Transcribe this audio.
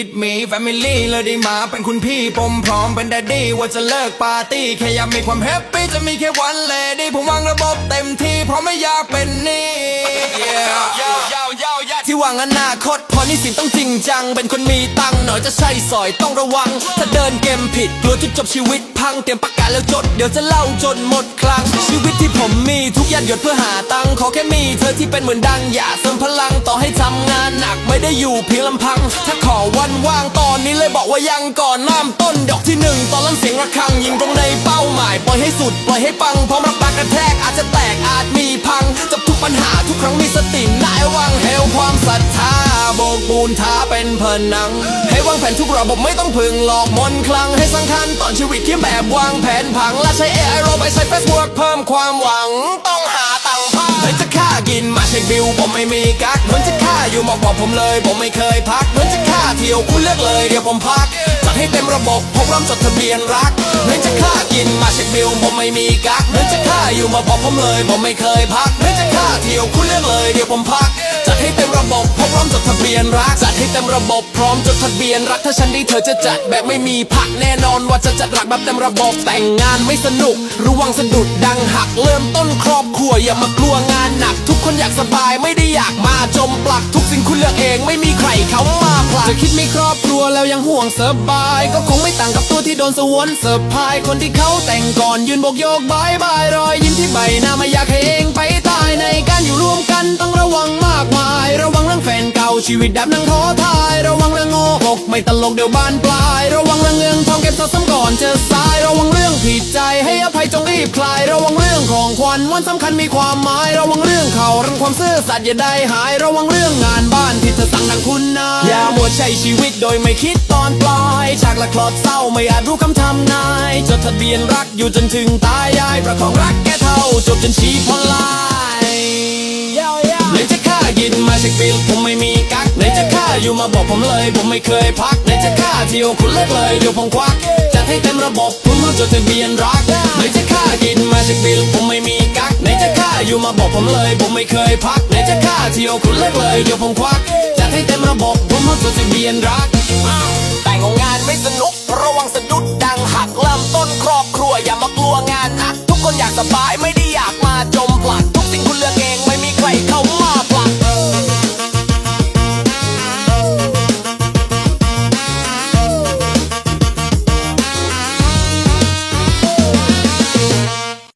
It me family เลยได้มาเป็นคุณพี่ผมพร้อมเป็นแดดดี้ว่าจะเลิกปาร์ตี้แค่อยากมีความแฮปปี้จะมีแค่วันเลดี้ผมวางระบบเต็มที่เพราะไม่อยากเป็นนี้ Yeah ที่หวังอนาคตเพอนี่สินต้องจริงจัง เป็นคนมีตังค์หน่อยจะใช่สอยต้องระวัง ถ้าเดินเกมผิดกลัวจุดจบชีวิตพังเตรียมประกาศแล้วจด เดี๋ยวจะเล่าจนหมดครั้งชีวิตที่ผมมีทุกอย่างหยดเพื่อหาตังค์ขอแค่มีเธอที่เป็นเหมือนดังอย่าเสริมพลังต่อให้ ได้อยู่เพียงลำพัง ถ้าขอวันว่างตอนนี้เลยบอกว่ายังก่อนน้ำต้นดอกที่หนึ่งตอนลั่นเสียงระฆังยิงตรงในเป้าหมายปล่อยให้สุดปล่อยให้ปังพร้อมรับปากกระแทกอาจจะแตกอาจมีพังจับทุกปัญหาทุกครั้งมีสตินายวังเฮลความศรัทธาโบกปูนท้าเป็นเพนังให้วางแผนทุกระบบไม่ต้องพึงหลอกมนคลังให้สำคัญตอนชีวิตเขียนแบบวางแผนผังและใช้ AI โรไปใช้เฟซบุ๊กเพิ่มความหวังต้องหาตังค์พังเหมือนจะฆ่ากินมาเช็คบิลผมไม่มีกักเหมือนจะ อยู่มากบอกผมเลย ผมไม่เคยพักเหมือนจะฆ่าเที่ยวคุณเลือกเลยเดี๋ยวผมพักจัดให้เต็มระบบผมพร้อมจดทะเบียนรักเหมือนจะฆ่ากินมาเช็คบิลผมไม่มีกักเหมือนจะฆ่าอยู่มาบอกผมเลย ผมไม่เคยพักเหมือนจะฆ่าเที่ยวคุณเลือกเลยเดี๋ยวผมพัก ให้เต็มระบบพร้อมจดทะเบียนรักจัดให้เต็มระบบพร้อมจดทะเบียนรักถ้าฉันได้เธอจะจัดแบบไม่มีพักแน่นอนว่าจะจัดรักแบบเต็มระบบแต่งงานไม่สนุกระวังสะดุดดังหักเริ่มต้นครอบครัวอย่ามากลัวงานหนัก ทุกคนอยากสบายไม่ได้อยากมาจมปลักทุกสิ่งคุณเลือกเองไม่มีใครเขามาผลักจะคิดมีครอบครัวแล้วยังห่วงสบาย ก็คงไม่ต่างกับตัวที่โดนสวนเสิร์ฟพายคนที่เขาแต่งก่อนยืนโบกโยกบายบายรอยยิ้มที่ใบหน้าไม่อยากให้เชีวิตดับนังท้อทาย ระวังเรื่องโง่หกไม่ตลกเดี๋ยวบานปลาย ระวังเรื่องเงินทองเก็บสะสมก่อนเจอสาย ระวังเรื่องผิดใจให้อภัยจงรีบคลาย ระวังเรื่องของขวัญวันสำคัญมีความหมาย ระวังเรื่องเขารื่องความซื่อสัตย์อย่าได้หาย ระวังเรื่องงานบ้านที่เธอสั่งดังคุณนายอย่ามัวใช้ชีวิตโดยไม่คิดตอนปลายฉากละคลอดเศร้าไม่อาจรู้คำทำนายจดทะเบียนรักอยู่จนถึงตายายประคองรักแก่เท่าจบจนชีพลา อยู่มาบอกผมเลย ผมไม่เคยพักไหนจะฆ่าเที่ยวคุณเลิกเลยเดี๋ยวผมควักจัดให้เต็มระบบผมรู้จดทะเบียนรักไหนจะฆ่ากินมาเช็คบิลผมไม่มีกักไหนจะฆ่าอยู่มาบอกผมเลยผมไม่เคยพักไหนจะฆ่าเที่ยวคุณเลิกเลยเดี๋ยวผมควักจัดให้เต็มระบบผมรู้จดทะเบียนรักแต่งงานไม่สนุกระวังสะดุดดังหักเริ่มต้นครอบครัวอย่ามากลัวงานนักทุกคนอยากสบายไม่ได้